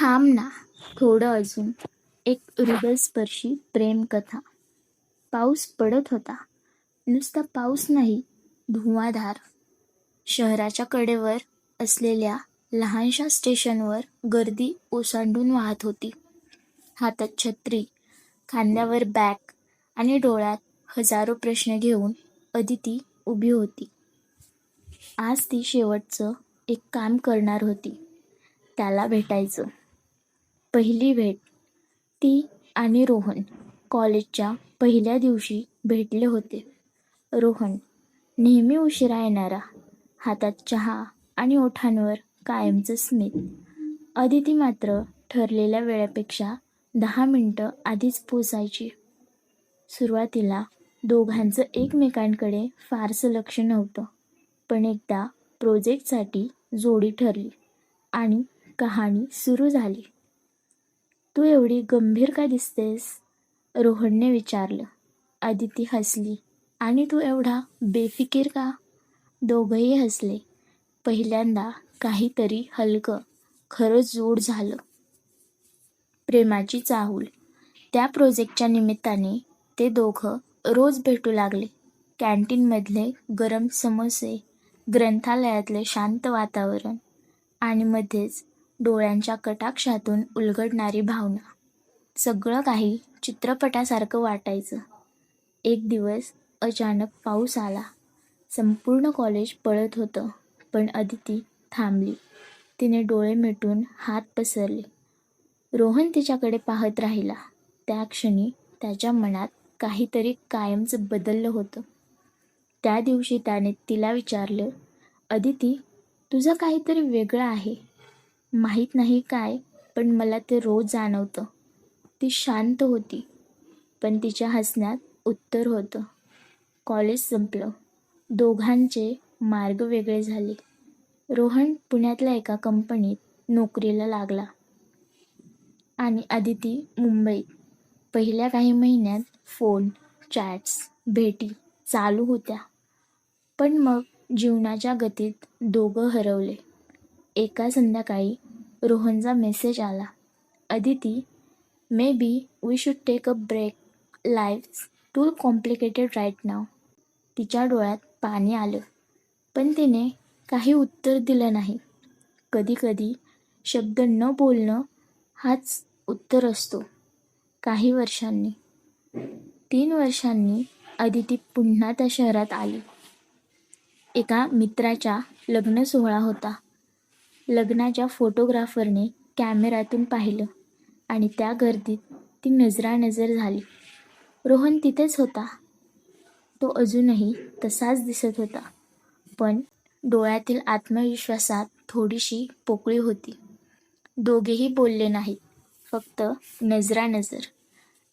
थांब ना थोडं अजून. एक हृदयस्पर्शी प्रेमकथा. पाऊस पडत होता. नुसता पाऊस नाही धुवाधार. शहराच्या कडेवर असलेल्या लहानशा स्टेशनवर गर्दी ओसांडून वाहत होती. हातात छत्री खांद्यावर बॅग आणि डोळ्यात हजारो प्रश्न घेऊन अदिती उभी होती. आज ती शेवटचं एक काम करणार होती. त्याला भेटायचं. पहिली भेट ती आणि रोहन कॉलेजच्या पहिल्या दिवशी भेटले होते. रोहन नेहमी उशिरा येणारा हातात चहा आणि ओठांवर कायमचं स्मित. अदिती मात्र ठरलेल्या वेळेपेक्षा दहा मिनटं आधीच पोचायची. सुरुवातीला दोघांचं एकमेकांकडे फारसं लक्ष नव्हतं पण एकदा प्रोजेक्टसाठी जोडी ठरली आणि कहाणी सुरू झाली. तू एवढी गंभीर का दिसतेस? रोहनने विचारलं. अदिती हसली. आणि तू एवढा बेफिकीर का? दोघंही हसले. पहिल्यांदा काहीतरी हलकं खरं जोड झालं. प्रेमाची चाहूल. त्या प्रोजेक्टच्या निमित्ताने ते दोघं रोज भेटू लागले. कॅन्टीनमधले गरम समोसे ग्रंथालयातले शांत वातावरण आणि मध्येच डोळ्यांच्या कटाक्षातून उलगडणारी भावना. सगळं काही चित्रपटासारखं वाटायचं. एक दिवस अचानक पाऊस आला. संपूर्ण कॉलेज पळत होतं पण अदिती थांबली. तिने डोळे मिटून हात पसरले. रोहन तिच्याकडे पाहत राहिला. त्या क्षणी त्याच्या मनात काहीतरी कायमचं बदललं होतं. त्या दिवशी त्याने तिला विचारलं अदिती तुझं काहीतरी वेगळं आहे. माहीत नाही काय पण मला ते रोज जाणवतं. ती शांत होती पण तिच्या हसण्यात उत्तर होतं. कॉलेज संपलं. दोघांचे मार्ग वेगळे झाले. रोहन पुण्यातल्या एका कंपनीत नोकरीला लागला. आणि आदिती मुंबईत. पहिल्या काही महिन्यात फोन चॅट्स भेटी चालू होत्या. पण मग जीवनाच्या गतीत दोघं हरवले. एका संध्याकाळी रोहनचा मेसेज आला. Aditi maybe we should take a break life too complicated right नाव तिच्या डोळ्यात पाणी आलं पण तिने काही उत्तर दिलं नाही. कधीकधी शब्द न बोलणं हाच उत्तर असतो काही वर्षांनी. तीन वर्षांनी अदिती पुन्हा त्या शहरात आली. एका मित्राच्या लग्न सोहळा होता. लग्नाच्या फोटोग्राफरने कॅमेऱ्यातून पाहिलं आणि त्या गर्दीत ती नजरानजर झाली. रोहन तिथेच होता. तो अजूनही तसाच दिसत होता पण डोळ्यातील आत्मविश्वासात थोडीशी पोकळी होती. दोघेही बोलले नाहीत फक्त नजरानजर.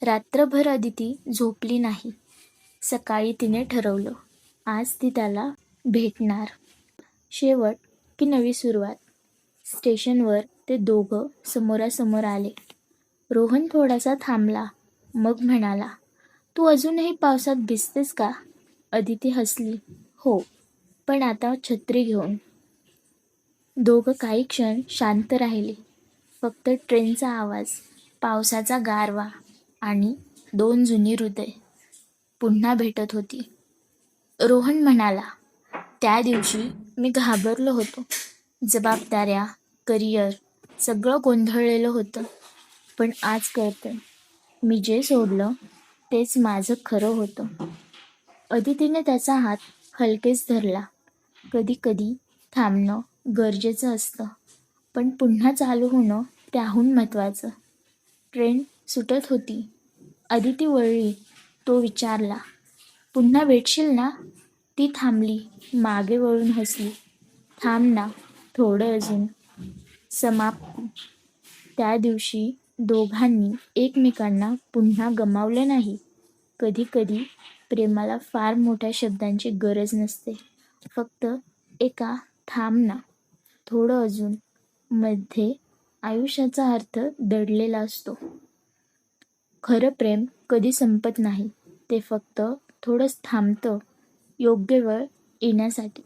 रात्रभर अदिती झोपली नाही. सकाळी तिने ठरवलं आज ती त्याला भेटणार. शेवट की नवी सुरुवात. स्टेशनवर ते दोघं समोरासमोर आले. रोहन थोडासा थांबला मग म्हणाला तू अजूनही पावसात भिजतेस का? अदिती हसली. हो पण आता छत्री घेऊन. दोघं काही क्षण शांत राहिले. फक्त ट्रेनचा आवाज पावसाचा गारवा आणि दोन जुनी हृदय पुन्हा भेटत होती. रोहन म्हणाला त्या दिवशी मी घाबरलो होतो. जबाबदाऱ्या करिअर सगळं गोंधळलेलं होतं. पण आज कळतं मी जे सोडलं तेच माझं खरं होतं. अदितीने त्याचा हात हलकेच धरला. कधी कधी थांबणं गरजेचं असतं पण पुन्हा चालू होणं त्याहून महत्त्वाचं. ट्रेन सुटत होती. अदिती वळली तो विचारला पुन्हा भेटशील ना? ती थांबली मागे वळून हसली थांब ना थोडं अजून. समाप्त. त्या दिवशी दोघांनी एकमेकांना पुन्हा गमावलं नाही. कधी कधी प्रेमाला फार मोठ्या शब्दांची गरज नसते. फक्त एका थांबना. थोडं अजून मध्ये आयुष्याचा अर्थ दडलेला असतो. खरं प्रेम कधी संपत नाही. ते फक्त थोडंच थांबतं योग्य वेळ येण्यासाठी.